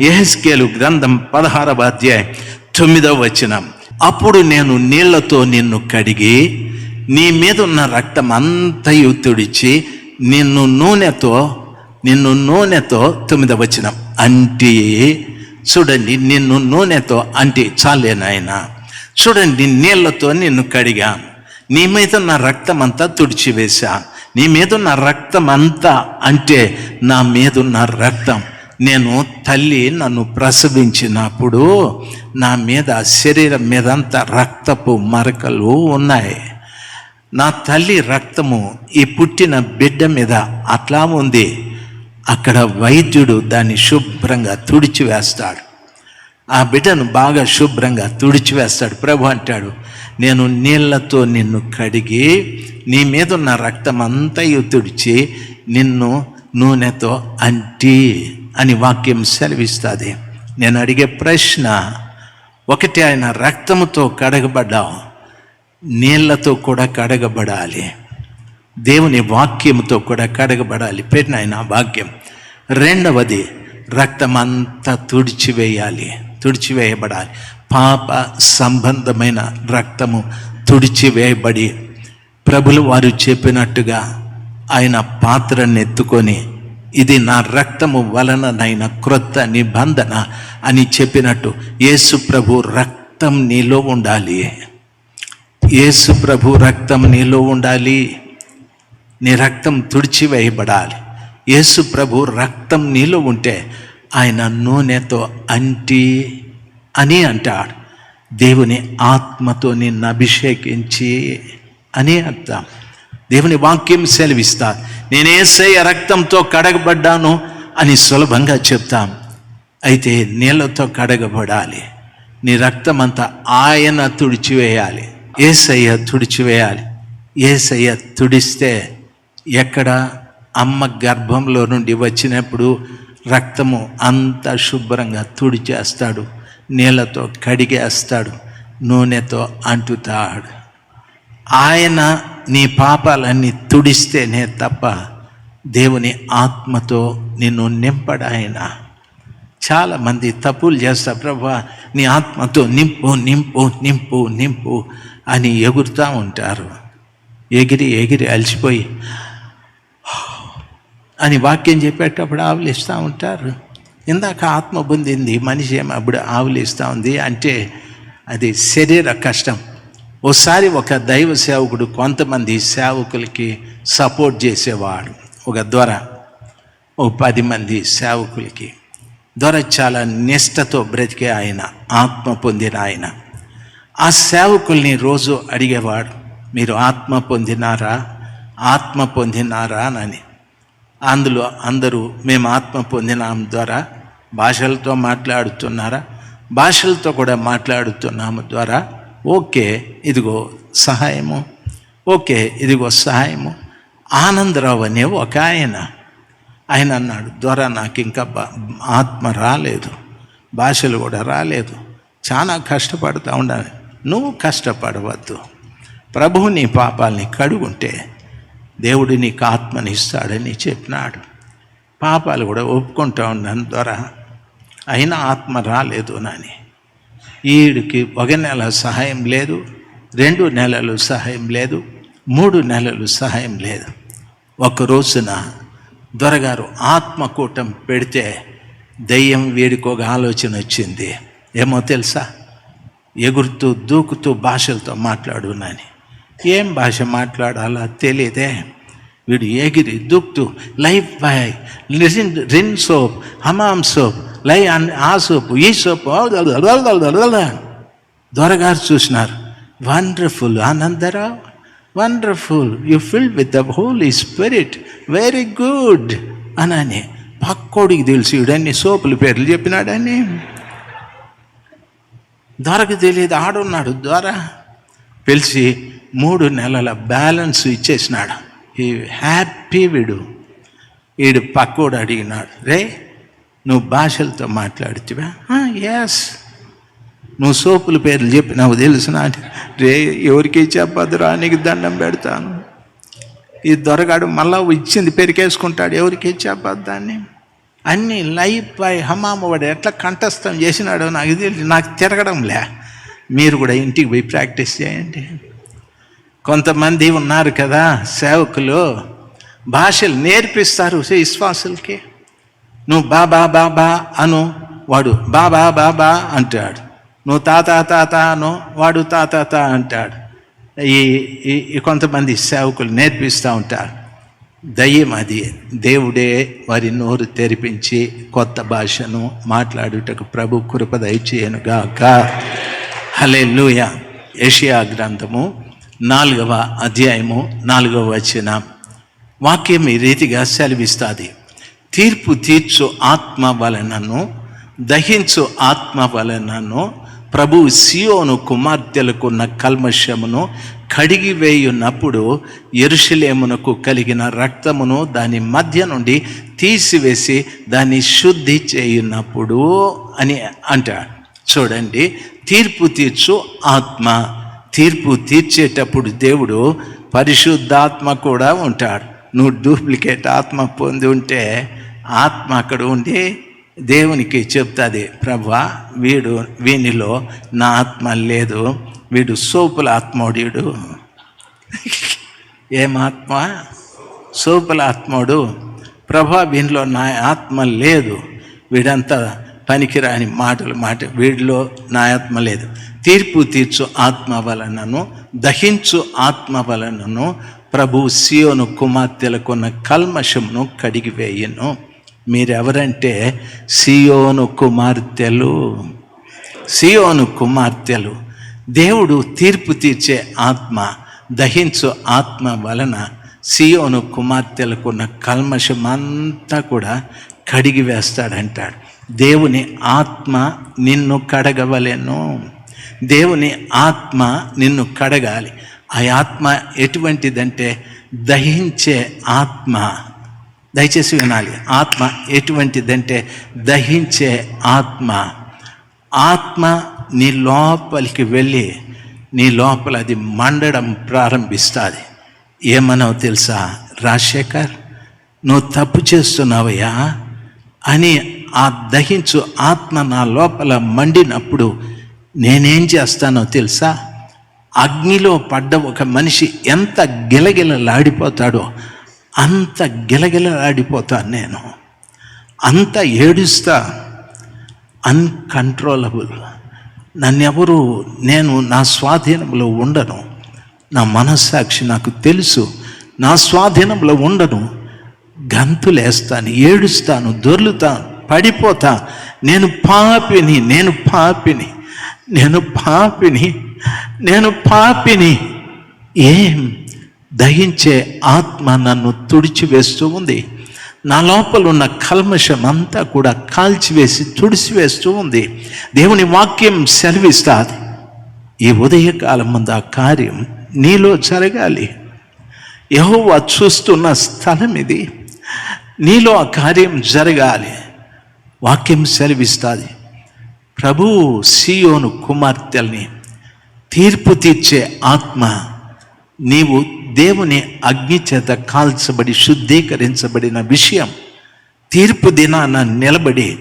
ఎహెస్కేలు గ్రంథం పదహారవ అధ్యాయం తొమ్మిదవ వచనం. అప్పుడు నేను నీళ్ళతో నిన్ను కడిగి నీ మీద ఉన్న రక్తం అంతయు తుడిచి నిన్ను నూనెతో నిన్ను నూనెతో తొమ్మిదవ వచనం. అంటే చూడండి నిన్ను నూనెతో అంటే చాలే నాయన. చూడండి నీళ్ళతో నిన్ను కడిగా. నీ మీద ఉన్న రక్తం అంతా తుడిచివేశా నీ మీద ఉన్న రక్తం అంతా అంటే నా మీద ఉన్న రక్తం. నేను తల్లి నన్ను ప్రసవించినప్పుడు నా మీద శరీరం మీదంతా రక్తపు మరకలు ఉన్నాయి. నా తల్లి రక్తము ఈ పుట్టిన బిడ్డ మీద అట్లా ఉంది. అక్కడ వైద్యుడు దాన్ని శుభ్రంగా తుడిచివేస్తాడు. ఆ బిడ్డను బాగా శుభ్రంగా తుడిచివేస్తాడు. ప్రభు అంటాడు నేను నీళ్ళతో నిన్ను కడిగి నీ మీద ఉన్న రక్తం అంతయు తుడిచి నిన్ను నూనెతో అంటి. అని వాక్యం సెలవిస్తుంది. నేను అడిగే ప్రశ్న ఒకటి ఆయన రక్తముతో కడగబడ్డావు నీళ్ళతో కూడా కడగబడాలి. దేవుని వాక్యముతో కూడా కడగబడాలి. పెట్టిన ఆయన వాక్యం. రెండవది రక్తమంతా తుడిచివేయాలి తుడిచివేయబడాలి. పాప సంబంధమైన రక్తము తుడిచివేయబడి ప్రభులు వారు చెప్పినట్టుగా ఆయన పాత్రను ఎత్తుకొని ఇది నా రక్తము వలననైన క్రొత్త నిబంధన అని చెప్పినట్టు యేసు ప్రభు రక్తం నీలో ఉండాలి. యేసు ప్రభు రక్తం నీలో ఉండాలి. నీ రక్తం తుడిచివేయబడాలి. యేసు ప్రభు రక్తం నీలో ఉంటే ఆయన నూనెతో అంటి అని అంటాడు. దేవుని ఆత్మతో నిన్ను అభిషేకించి అని అర్థం దేవుని వాక్యం సెలవిస్తారు నేనేసయ్య రక్తంతో కడగబడ్డాను అని సులభంగా చెప్తాం. అయితే నీళ్ళతో కడగబడాలి. నీ రక్తం అంతా ఆయన తుడిచివేయాలి. ఏసయ్య తుడిచివేయాలి. ఏసయ్య తుడిస్తే ఎక్కడ? అమ్మ గర్భంలో నుండి వచ్చినప్పుడు రక్తము అంత శుభ్రంగా తుడిచేస్తాడు. నీళ్ళతో కడిగేస్తాడు. నూనెతో అంటుతాడు. ఆయన నీ పాపాలన్నీ తుడిస్తేనే తప్ప దేవుని ఆత్మతో నిన్ను నింపడాయన. చాలామంది తప్పులు చేస్తారు ప్రభా నీ ఆత్మతో నింపు నింపు నింపు నింపు అని ఎగురుతూ ఉంటారు. ఎగిరి ఎగిరి అలసిపోయి అని వాక్యం చెప్పేటప్పుడు ఆవులిస్తూ ఉంటారు. ఇందాక ఆత్మ పొందింది మనిషి ఏమో అప్పుడు ఆవులిస్తూ ఉంది అంటే అది శరీర కష్టం. ఒకసారి ఒక దైవ సేవకుడు కొంతమంది సేవకులకి సపోర్ట్ చేసేవాడు. ఒక దొర ఓ పది మంది సేవకులకి దొర చాలా నిష్టతో బ్రతికే ఆయన ఆత్మ పొందిన ఆయన. ఆ సేవకుల్ని రోజు అడిగేవాడు మీరు ఆత్మ పొందినారా? ఆత్మ పొందినారా? అని అందులో అందరూ మేము ఆత్మ పొందినాం ద్వారా భాషలతో మాట్లాడుతున్నారా? భాషలతో కూడా మాట్లాడుతున్నాము ద్వారా. ఓకే ఇదిగో సహాయము. ఓకే ఇదిగో సహాయము. ఆనందరావు అనే ఒక ఆయన. ఆయన అన్నాడు ద్వారా నాకు ఇంకా ఆత్మ రాలేదు. భాషలు కూడా రాలేదు. చాలా కష్టపడుతూ ఉండాలి. నువ్వు కష్టపడవద్దు. ప్రభువు నీ పాపాలని కడుగుంటే దేవుడు నీకు ఆత్మని ఇస్తాడని చెప్పినాడు. పాపాలు కూడా ఒప్పుకుంటూ ఉన్నాను ద్వారా అయినా ఆత్మ రాలేదు నాని. ఈడికి ఒక నెల సహాయం లేదు రెండు నెలలు సహాయం లేదు మూడు నెలలు సహాయం లేదు. ఒక రోజున దొరగారు ఆత్మకూటం పెడితే దయ్యం వీడికి ఒక ఆలోచన వచ్చింది ఏమో తెలుసా ఎగురుతూ దూకుతూ భాషలతో మాట్లాడునని ఏం భాష మాట్లాడాలా తెలియదే వీడు ఎగిరి దూకుతూ Lifebuoy Rin Rin soap Hamam soap లై అన్ ఆ సోపు ఈ సోపు దొరగారు చూసినారు wonderful Anandarao wonderful you filled with the Holy Spirit very good అనని. పక్కోడికి తెలిసి. వీడన్ని సోపుల పేర్లు చెప్పినాడని ద్వారకు తెలియదు. ఆడున్నాడు. ద్వారా పిలిచి మూడు నెలల బ్యాలెన్స్ ఇచ్చేసినాడు. ఈ హ్యాపీ వీడు. వీడు పక్కోడు అడిగినాడు. రే నువ్వు భాషలతో మాట్లాడుతువా? Ah, ఎస్ నువ్వు సోపుల పేర్లు చెప్పినావు తెలిసిన రే ఎవరికి చెప్పదురా నీకు దండం పెడతాను. ఈ దొరగాడు మళ్ళా ఇచ్చింది పెరికేసుకుంటాడు ఎవరికి చెప్పద్దు దాన్ని. అన్ని లైఫ్ పై హమామవాడు ఎట్లా కంఠస్థం చేసినాడో నాకు తెలియదు నాకు తిరగడంలే మీరు కూడా ఇంటికి పోయి ప్రాక్టీస్ చేయండి. కొంతమంది ఉన్నారు కదా సేవకులు భాషలు నేర్పిస్తారు విశ్వాసులకి. నువ్వు బాబా బాబా అను వాడు బాబా బాబా అంటాడు. నువ్వు తాత తాత అను వాడు తాత తా అంటాడు. ఈ ఈ- కొంతమంది సేవకులు నేర్పిస్తూ ఉంటారు. దయ్యం అది. దేవుడే వారి నోరు తెరిపించి కొత్త భాషను మాట్లాడుటకు ప్రభు కృప దయచేయనుగాక హలే లూయ ఏషియా గ్రంథము నాలుగవ అధ్యాయము నాలుగవ వచ్చిన వాక్యం ఈ రీతిగా సెలవిస్తుంది. తీర్పు తీర్చు ఆత్మ వలనను దహించు ఆత్మ వలనను ప్రభు సియోను కుమార్తెలకున్న కల్మషమును కడిగి వేయున్నప్పుడు కలిగిన రక్తమును దాని మధ్య నుండి తీసివేసి దాన్ని శుద్ధి చేయున్నప్పుడు అని అంటాడు చూడండి తీర్పు తీర్చు ఆత్మ. తీర్పు తీర్చేటప్పుడు దేవుడు పరిశుద్ధాత్మ కూడా ఉంటాడు. నువ్వు డూప్లికేట్ ఆత్మ పొంది ఉంటే ఆత్మ అక్కడ ఉండి దేవునికి చెప్తుంది ప్రభా వీడు వీనిలో నా ఆత్మ లేదు వీడు సోపుల ఆత్మోడీడు ఏమాత్మ సోపుల ఆత్మోడు. ప్రభా వీనిలో నా ఆత్మ లేదు వీడంతా పనికిరాని మాటలు మాట వీడిలో నా ఆత్మ లేదు. తీర్పు తీర్చు ఆత్మ వలనను దహించు ఆత్మ వలనను ప్రభు సియోను కుమార్తెలకున్న కల్మషమును కడిగివేయను. మీరెవరంటే సియోను కుమార్తెలు సియోను కుమార్తెలు. దేవుడు తీర్పు తీర్చే ఆత్మ దహించు ఆత్మ వలన సియోను కుమార్తెలకున్న కల్మషమంతా కూడా కడిగి వేస్తాడంటాడు. దేవుని ఆత్మ నిన్ను కడగవలెను. దేవుని ఆత్మ నిన్ను కడగాలి. ఆ ఆత్మ ఎటువంటిదంటే దహించే ఆత్మ. దయచేసి వినాలి. ఆత్మ ఎటువంటిదంటే దహించే ఆత్మ. ఆత్మ నీ లోపలికి వెళ్ళి నీ లోపల అది మండడం ప్రారంభిస్తుంది. ఏమన్నావు తెలుసా? రాజశేఖర్ నువ్వు తప్పు చేస్తున్నావయ్యా. అని ఆ దహించు ఆత్మ నా లోపల మండినప్పుడు నేనేం చేస్తానో తెలుసా? అగ్నిలో పడ్డ ఒక మనిషి ఎంత గిలగిలలాడిపోతాడో అంత గిలగిలలాడిపోతాను నేను. అంత ఏడుస్తా. అన్కంట్రోలబుల్. నన్నెవరు నేను నా స్వాధీనంలో ఉండను. నా మనస్సాక్షి నాకు తెలుసు. నా స్వాధీనంలో ఉండను. గంతులేస్తాను ఏడుస్తాను దొర్లుతాను పడిపోతా. నేను పాపిని నేను పాపిని నేను పాపిని నేను పాపిని. ఏం దహించే ఆత్మ నన్ను తుడిచివేస్తూ ఉంది. నా లోపల ఉన్న కల్మషం అంతా కూడా కాల్చివేసి తుడిచివేస్తూ ఉంది. దేవుని వాక్యం సెలవిస్తాది. ఈ ఉదయకాలం ముందు ఆ కార్యం నీలో జరగాలి. యహోవా చూస్తున్న స్థలం ఇది నీలో ఆ కార్యం జరగాలి. వాక్యం సెలవిస్తుంది. ప్రభు సియోను కుమార్తెల్ని తీర్పు తీర్చే ఆత్మ నీవు దేవుని అగ్ని చేత కాల్చబడి శుద్ధీకరించబడిన విషయం తీర్పు దినాన నిలబడి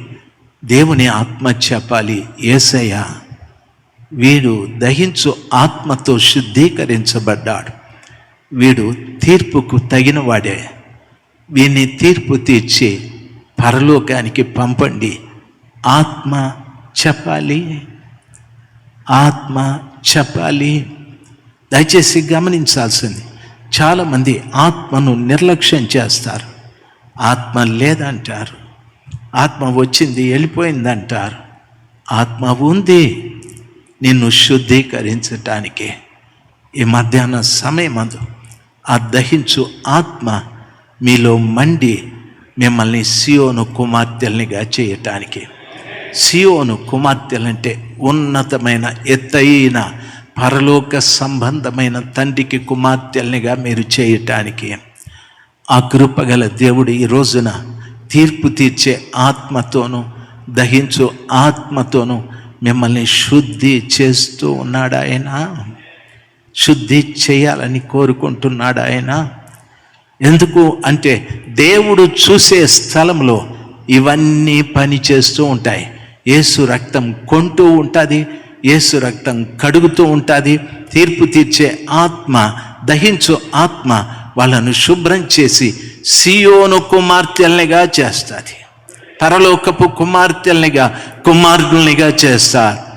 దేవుని ఆత్మ చెప్పాలి. ఏసయ్య వీడు దహించు ఆత్మతో శుద్ధీకరించబడ్డాడు. వీడు తీర్పుకు తగినవాడే. వీని తీర్పు తీర్చి పరలోకానికి పంపండి. ఆత్మ చెప్పాలి. ఆత్మ చెప్పాలి. దయచేసి గమనించాల్సింది చాలామంది ఆత్మను నిర్లక్ష్యం చేస్తారు. ఆత్మ లేదంటారు. ఆత్మ వచ్చింది వెళ్ళిపోయిందంటారు. ఆత్మ ఉంది. నిన్ను శుద్ధీకరించటానికి. ఈ మధ్యాహ్న సమయమందు ఆ దహించు ఆత్మ మీలో మండి మిమ్మల్ని సియోను కుమార్తెల్నిగా చేయటానికి. సియోను కుమార్తెలంటే ఉన్నతమైన ఎత్తైన పరలోక సంబంధమైన తండ్రికి కుమార్తెల్నిగా మీరు చేయటానికి ఆ కృపగల దేవుడు ఈ రోజున తీర్పు తీర్చే ఆత్మతోనూ దహించు ఆత్మతోనూ మిమ్మల్ని శుద్ధి చేస్తూ ఉన్నాడు ఆయన. శుద్ధి చేయాలని కోరుకుంటున్నాడు ఆయన. ఎందుకు అంటే దేవుడు చూసే స్థలంలో ఇవన్నీ పని చేస్తూ ఉంటాయి. యేసు రక్తం కొంటూ ఉంటుంది. యేసు రక్తం కడుగుతూ ఉంటుంది. తీర్పు తీర్చే ఆత్మ దహించు ఆత్మ వాళ్ళను శుభ్రం చేసి సియోను కుమార్తెల్నిగా చేస్తుంది. పరలోకపు కుమార్తెల్నిగా కుమార్తెల్నిగా చేస్తారు.